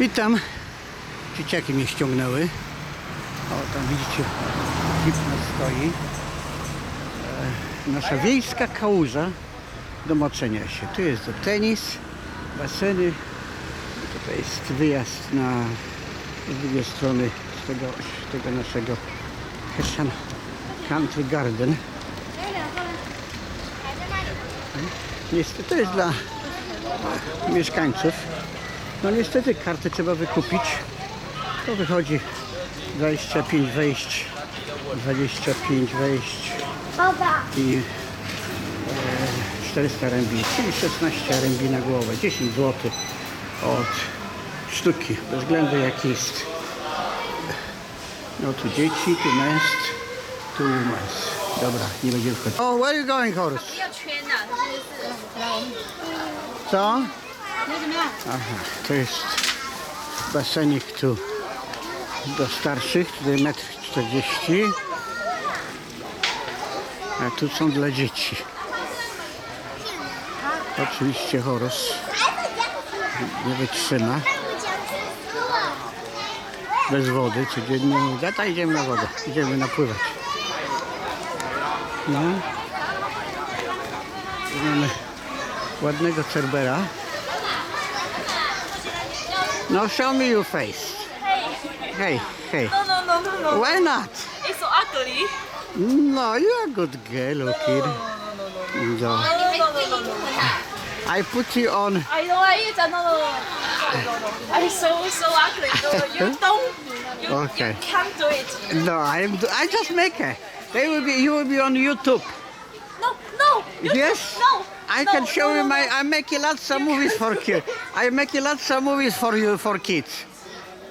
Witam. Dzieciaki mnie ściągnęły. O, tam widzicie, jeep stoi. E, nasza wiejska kałuża do moczenia się. Tu jest do tenis, baseny. Tutaj jest wyjazd na z drugiej strony tego, tego naszego Hessian Country Garden. Niestety to jest dla mieszkańców. No niestety karty trzeba wykupić. To wychodzi 25 wejść, 25 wejść i e, 400 rmb, czyli 16 rmb na głowę, 10 zł od sztuki, bez względu jaki jest. No tu dzieci, tu męst, tu męst. Dobra, nie będziemy wchodzić. Oh, where are you going, horse? Co? Aha, to jest basenik tu do starszych, tutaj metr 40. A tu są dla dzieci. Oczywiście Horus nie wytrzyma. Bez wody codziennie nie da, idziemy na wodę, idziemy napływać. No. Tu mamy ładnego cerbera. No show me your face. Hey, hey. hey. No, no, no, no, no. Why not? It's so ugly. No, you are a good girl, okay. No. No, no, no, no, no. I put you on. I know I eat. No, no, no. No, no, no. I'm so, so ugly. No, you don't. You, Okay. you can't do it. No, I am. I just make it. They will be. You will be on YouTube. No, no. Yes. No. I no, can show no, you my. no. I make lots of movies for kids. I make lots of movies for you for kids.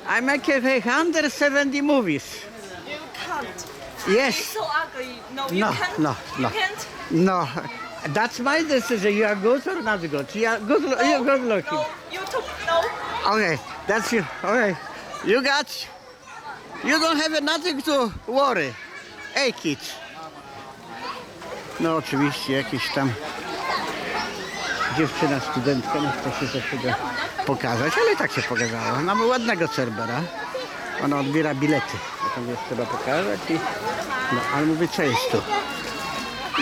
I make a 170 movies. You can't. Yes. So ugly. No, you No, can't. no, no. You can't. No, that's my decision. You are good or not good? You are good. lo- You are good looking. No, YouTube. No. Okay, that's you. Okay, you got. You don't have nothing to worry. Hey kids. No oczywiście jakieś tam dziewczyna studentka nie chce się za tego pokazać, ale tak się pokazała. Mamy ładnego Cerbera. Ona odbiera bilety. Tam jest trzeba pokazać i... No, ale mówię, co jest tu?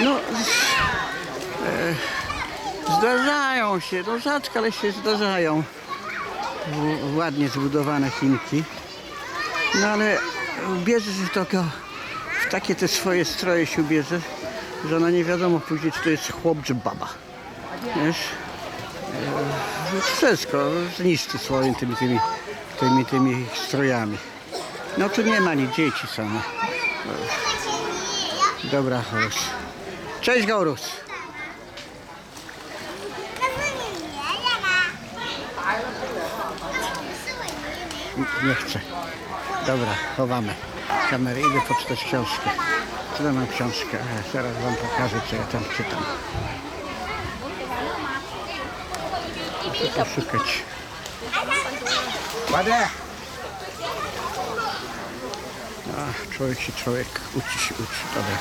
No, z- e, zdarzają się, no rzadko, ale się zdarzają w- ładnie zbudowane Chinki. No ale bierze się tego, w takie te swoje stroje się ubierze, że ona nie wiadomo później, czy to jest chłop, czy baba. Wiesz? E, Wszystko zniszczy swoimi tymi, tymi, tymi, tymi strojami. No tu nie ma nic, dzieci same. Dobra, Horus. Cześć, Horus. Nie chcę. Dobra, chowamy kamerę. Idę poczytać książkę. Tutaj mam książkę. Zaraz wam pokażę, co ja tam czytam. Muszę poszukać. Ładnie. A, człowiek się człowiek uczy się uczy. Dobra.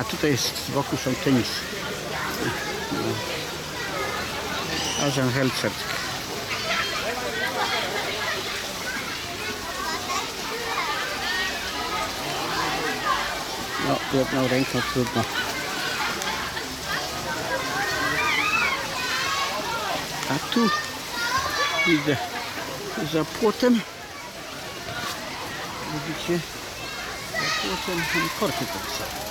A, tutaj jest, z boku są tenisy. No. Azan Helcert. No, jedną ręką trudno. A tu widzę za płotem. Widzicie? Za płotem korty tak są.